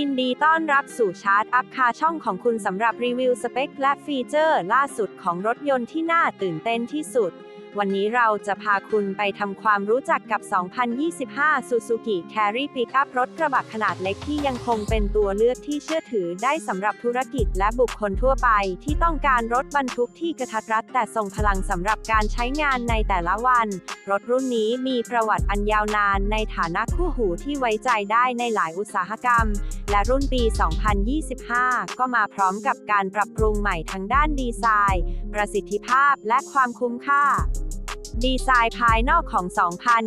ินดีต้อนรับสู่ชาร์ตอัพคาช่องของคุณสำหรับรีวิวสเปคและฟีเจอร์ล่าสุดของรถยนต์ที่น่าตื่นเต้นที่สุด วันนี้เราจะพาคุณไปทำความรู้จักกับ 2025 Suzuki Carry Pickup รถกระบะขนาดเล็กที่ยังคงเป็นตัวเลือกที่เชื่อถือได้สำหรับธุรกิจและบุคคลทั่วไป ที่ต้องการรถบรรทุกที่กระทัดรัดแต่ทรงพลังสำหรับการใช้งานในแต่ละวัน รถรุ่นนี้มีประวัติอันยาวนานในฐานะคู่หูที่ไว้ใจได้ในหลายอุตสาหกรรม และรุ่นปี 2025 ก็มาพร้อมกับการปรับปรุงใหม่ทั้งด้านดีไซน์ ประสิทธิภาพและความคุ้มค่า ดีไซน์ภายนอกของ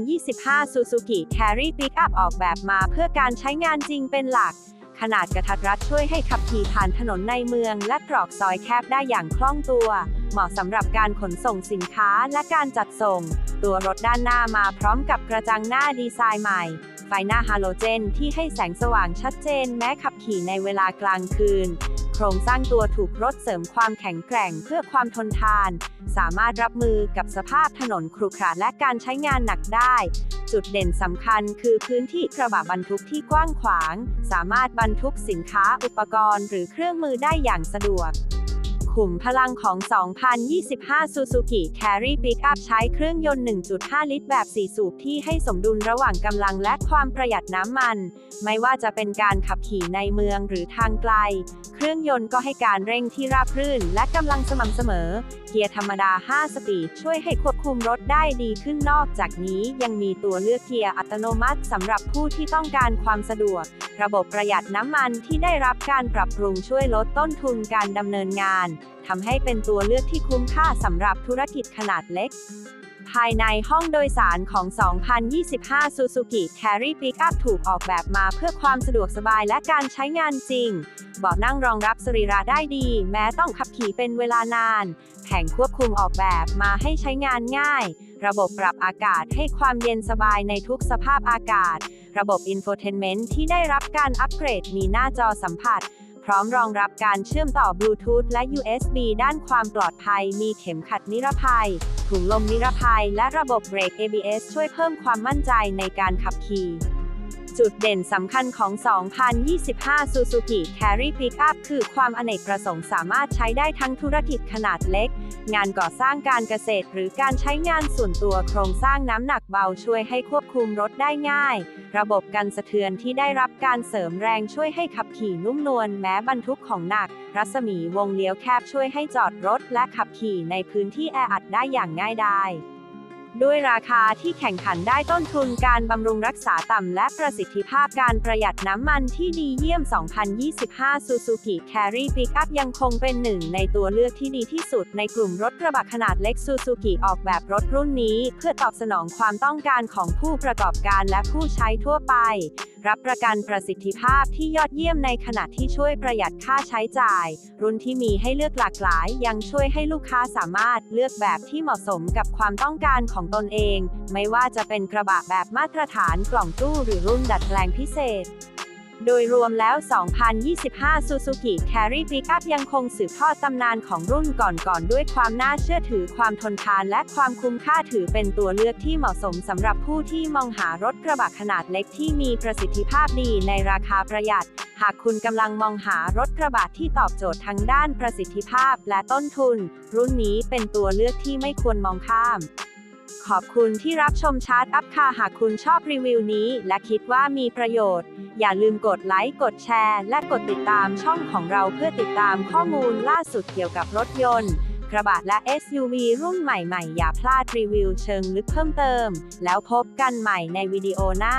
2025 Suzuki Carry Pickup ออกแบบมาเพื่อการใช้งานจริงเป็นหลัก ขนาดกระทัดรัดช่วยให้ขับขี่ผ่านถนนในเมือง และตรอกซอยแคบได้อย่างคล่องตัว เหมาะสำหรับการขนส่งสินค้าและการจัดส่ง ตัวรถด้านหน้ามาพร้อมกับกระจังหน้าดีไซน์ใหม่ ไฟหน้าฮาโลเจนที่ให้แสงสว่างชัดเจนแม้ขับขี่ในเวลากลางคืน ครงสร้างตัวถูกรถเสริมความแข็งแกร่งเพื่อความทนทาน สามารถรับมือกับสภาพถนนครุขระและการใช้งานหนักได้ จุดเด่นสำคัญคือพื้นที่กระบะบรรทุกที่กว้างขวาง สามารถบรรทุกสินค้าอุปกรณ์ หรือเครื่องมือได้อย่างสะดวก ขุมพลังของ 2025 Suzuki Carry Pickup ใช้เครื่องยนต์ 1.5 ลิตรแบบ 4 สูบที่ให้สมดุลระหว่างกำลังและความประหยัดน้ำมัน ไม่ว่าจะเป็นการขับขี่ในเมืองหรือทางไกล เครื่องยนต์ก็ให้การเร่งที่ราบรื่น และกำลังสม่ำเสมอ เกียร์ธรรมดา 5 สปีดช่วยให้ควบคุมรถได้ดีขึ้นนอกจากนี้ยังมีตัวเลือกเกียร์อัตโนมัติสำหรับผู้ที่ต้องการความสะดวก ระบบประหยัดน้ำมันที่ได้รับการปรับปรุงช่วยลดต้นทุนการดำเนินงานทำให้เป็นตัวเลือกที่คุ้มค่าสำหรับธุรกิจขนาดเล็ก ภายในห้องโดยสารของ 2025 Suzuki Carry Pickup ถูกออกแบบมาเพื่อความสะดวกสบายและการใช้งานจริง เบาะนั่งรองรับสรีระได้ดี แม้ต้องขับขี่เป็นเวลานาน แผงควบคุมออกแบบมาให้ใช้งานง่าย ระบบปรับอากาศให้ความเย็นสบายในทุกสภาพอากาศ ระบบ Infotainment ที่ได้รับการอัปเกรดมีหน้าจอสัมผัส ร้อมรองรับการเชื่อมต่อบลูทูธและ USB ด้านความปลอดภัย มีเข็มขัดนิรภัย ถุงลมนิรภัย และระบบเบรก ABS ช่วยเพิ่มความมั่นใจในการขับขี่จุดเด่นสำคัญของ 2025 Suzuki Carry Pickup คือความอเนกประสงค์สามารถใช้ได้ทั้งธุรกิจขนาดเล็ก งานก่อสร้างการเกษตร หรือการใช้งานส่วนตัวโครงสร้างน้ำหนักเบาช่วยให้ควบคุมรถได้ง่าย ระบบกันสะเทือนที่ได้รับการเสริมแรงช่วยให้ขับขี่นุ่มนวลแม้บรรทุกของหนัก รัศมีวงเลี้ยวแคบช่วยให้จอดรถและขับขี่ในพื้นที่แออัดได้อย่างง่ายดาย ด้วยราคาที่แข่งขันได้ต้นทุนการบำรุงรักษาต่ำและประสิทธิภาพการประหยัดน้ำมันที่ดีเยี่ยม 2025 Suzuki Carry Pickup ยังคงเป็นหนึ่งในตัวเลือกที่ดีที่สุดในกลุ่มรถกระบะขนาดเล็ก Suzuki ออกแบบรถรุ่นนี้ เพื่อตอบสนองความต้องการของผู้ประกอบการและผู้ใช้ทั่วไปรับประกันประสิทธิภาพที่ยอดเยี่ยมในขณะที่ช่วยประหยัดค่าใช้จ่าย รุ่นที่มีให้เลือกหลากหลาย ยังช่วยให้ลูกค้าสามารถเลือกแบบที่เหมาะสมกับความต้องการของตนเอง ไม่ว่าจะเป็นกระบะแบบมาตรฐานกล่องตู้หรือรุ่นดัดแปลงพิเศษ โดยรวมแล้ว 2025 Suzuki Carry Pickup ยังคงสืบทอดตำนานของรุ่นก่อนๆ ด้วยความน่าเชื่อถือความทนทานและความคุ้มค่าถือเป็นตัวเลือกที่เหมาะสมสำหรับผู้ที่มองหารถกระบะขนาดเล็กที่มีประสิทธิภาพดีในราคาประหยัด หากคุณกำลังมองหารถกระบะที่ตอบโจทย์ทั้งด้านประสิทธิภาพและต้นทุน รุ่นนี้เป็นตัวเลือกที่ไม่ควรมองข้าม ขอบคุณที่รับชมชาร์ตอัพค่ะหากคุณชอบรีวิวนี้ และคิดว่ามีประโยชน์ อย่าลืมกดไลค์ กดแชร์ และกดติดตามช่องของเราเพื่อติดตามข้อมูลล่าสุดเกี่ยวกับรถยนต์กระบะและ SUV รุ่นใหม่ๆ อย่าพลาดรีวิวเชิงลึกเพิ่มเติม แล้วพบกันใหม่ในวิดีโอหน้า